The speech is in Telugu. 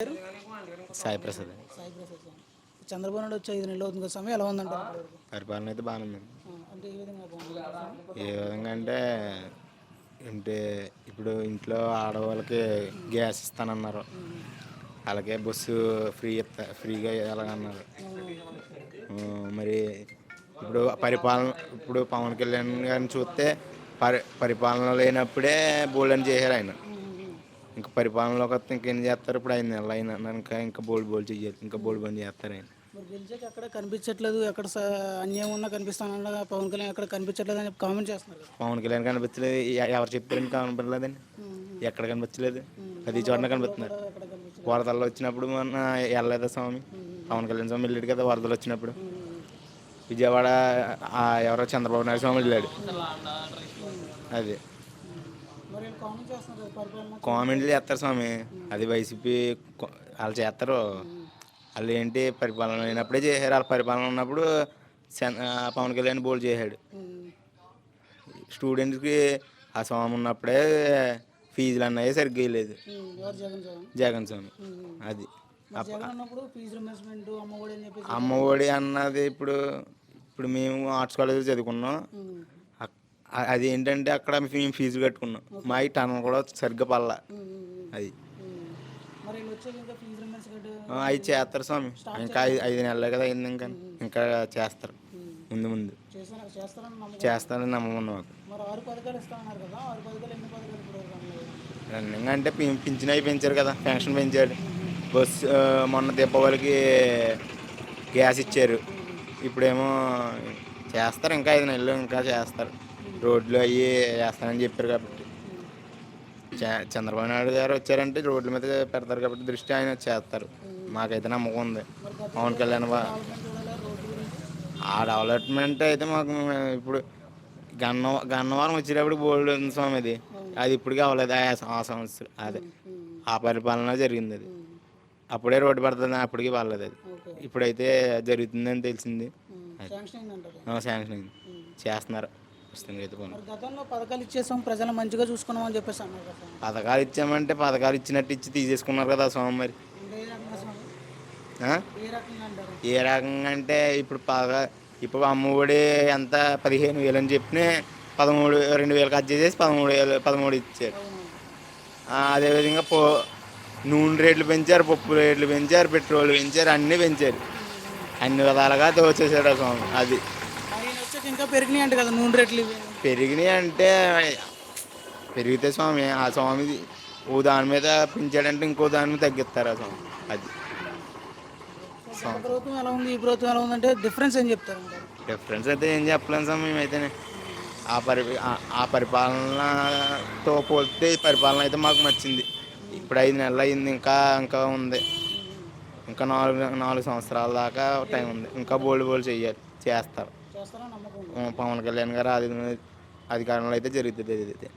సాయి ప్రసాద్ సాయి ప్రసాద్ స్వామి. చంద్రబాబు నాయుడు వచ్చి ఐదు నెలలు అవుతుంది కదా సమయం ఎలా ఇప్పటివరకు? పరిపాలన అయితే బాగానే ఉంది ఆ, అంటే ఏ విధంగా బాగుంది ఏ విధంగా అంటే అంటే ఇప్పుడు ఇంట్లో ఆడవాళ్ళకి గ్యాస్ ఇస్తానన్నారు. అలాగే బస్సు ఫ్రీ ఇస్తా ఫ్రీగా ఎలాగన్నారు మరి ఇప్పుడు పరిపాలన ఇప్పుడు పవన్ కళ్యాణ్ గారిని చూస్తే పరి పరిపాలన లేనప్పుడే బోల్డని చేశారు ఆయన. ఇంకా పరిపాలనలోకి వస్తే ఇంకేం చేస్తారు? ఇప్పుడు ఐదు నెలలు అయినా ఇంకా ఇంకా బోల్డ్ బోల్డ్ చెయ్యాలి ఇంకా బోల్డ్ బంద్ చేస్తారు ఆయన. మరి గెలిచాక ఎక్కడ కనిపించట్లేదు ఎక్కడ అన్యాయం ఉన్నా కనిపిస్తానన్నా పవన్ కళ్యాణ్ ఎక్కడ కనిపించట్లేదు అని కామెంట్ చేస్తున్నారు కదా. పవన్ కళ్యాణ్ కనిపించలేదు ఎ- ఎవరు చెప్పారని కనపడలేదండి ఎక్కడ కనిపించలేదు? ప్రతి చోట కనిపిస్తున్నారు. ఎక్కడ వరదలు వచ్చినప్పుడు మొన్న వెళ్ళలేదా స్వామి? పవన్ కళ్యాణ్ స్వామి వెళ్ళాడు కదా వరదలు వచ్చినప్పుడు. విజయవాడ ఆ ఎవరో చంద్రబాబు నాయుడు స్వామి వెళ్ళాడు. అది మరి వీళ్ళు కామెంట్ చేస్తున్నారు కదా పరిపాలన కామెంట్లు చేస్తారు స్వామి. అది వైసీపీ వాళ్ళు చేస్తారు. వాళ్ళు ఏంటి పరిపాలన లేనప్పుడే చేశారు. వాళ్ళ పరిపాలన ఉన్నప్పుడు పవన్ కళ్యాణ్ బోల్ చేశాడు. స్టూడెంట్స్కి ఆ స్వామి ఉన్నప్పుడే ఫీజులు అన్నాయి సరిగ్గా లేదు జగన్ స్వామి. అది. అమ్మఒడి అన్నది ఇప్పుడు ఇప్పుడు మేము ఆర్ట్స్ కాలేజ్ చదువుకున్నాం. అది ఏంటంటే అక్కడ మేము ఫీజు కట్టుకున్నాం. మా ఈ కూడా సరిగ్గా పల్ల అది. అవి చేస్తారు స్వామి. ఇంకా ఐదు నెలలే కదా అయింది ఇంకా. ఇంకా చేస్తారు. ముందు ముందు. చేస్తారని నమ్మకం మాకు? రన్నింగ్ అంటే పింఛన్ అవి పెంచారు కదా పెన్షన్ పెంచాడు బస్సు ఆ, మొన్న దీపావళికి గ్యాస్ ఇచ్చారు. ఇప్పుడేమో చేస్తారు ఇంకా ఐదు నెలలు ఇంకా చేస్తారు. రోడ్లు అవి చేస్తారని చెప్పారు కాబట్టి. చ- చంద్రబాబు నాయుడు గారు వచ్చారంటే రోడ్ల మీద పెడతారు కాబట్టి దృష్టి ఆయన చేస్తారు. మాకైతే నమ్మకం ఉంది. పవన్ కళ్యాణ్ ఆ డెవలప్మెంట్ అయితే మాకు ఇప్పుడు గన్న గన్నవరం వచ్చేటప్పుడు బోల్డ్ ఉంది స్వామి అది అది ఇప్పటికీ అవ్వలేదు ఆ సంవత్సరం అదే. ఆ పరిపాలన జరిగింది అది. అప్పుడే రోడ్డు పడుతుంది. అప్పటికి పర్లేదు అది. ఇప్పుడైతే జరుగుతుందని తెలిసింది. శాంక్షన్ అయింది. చేస్తున్నారు. ప్రస్తుతానికి అయితే మరి గతంలో పథకాలు ఇచ్చేసాం ప్రజలు మంచిగా చూసుకున్నాం అని చెప్పేసి అన్నారు కదా పథకాలు ఇచ్చామంటే పథకాలు ఇచ్చినట్టు ఇచ్చి తీసేసుకున్నారు కదా స్వామి మరి. అంటే ఏ రకంగా స్వామి? ఆ? ఏ రకంగా అంటారు? ఏ రకంగా అంటే ఇప్పుడు పథకా ఇప్పుడు అమ్మఒడి ఎంత? పదిహేను వేలు అని చెప్పిన పదమూడు రెండు వేలు కట్ చేసేసి పదమూడు వేలు పదమూడు ఇచ్చారు. అవును ఆ, అదేవిధంగా పో నూనె రేట్లు పెంచారు పప్పు రేట్లు పెంచారు పెట్రోల్ పెంచారు అన్నీ పెంచారు. అన్ని విధాలుగా దోచేసాడు ఆ స్వామి అది. ఇంకా పెరిగినాయి అంట కదా నూనె రేట్లు ఇవి. పెరిగినాయి అంటే పెరిగితే స్వామి ఆ స్వామి ఓ దాని మీద పెంచాడంటే ఇంకో దాని మీద తగ్గిస్తారు ఆ స్వామి అది. ప్రభుత్వం ఎలా ఉంది ఈ ప్రభుత్వం ఎలా ఉందంటే డిఫరెన్స్ ఏం చెప్తారు? డిఫరెన్స్ అయితే ఏం చెప్పలేము స్వామి మేమైతేనే. ఆ పరి ఆ- ఆ పరిపాలనతో పోలిస్తే ఈ పరిపాలన అయితే మాకు నచ్చింది. ఇప్పుడు ఐదు నెలలు అయింది ఇంకా ఇంకా ఉంది. ఇంకా నాలుగు నాలుగు సంవత్సరాల దాకా టైం ఉంది. ఇంకా బోల్డ్ బోల్డ్ చెయ్యాలి చేస్తారు. పవన్ కళ్యాణ్ గారు అధికారంలో అయితే జరుగుతుంది ఇది అయితే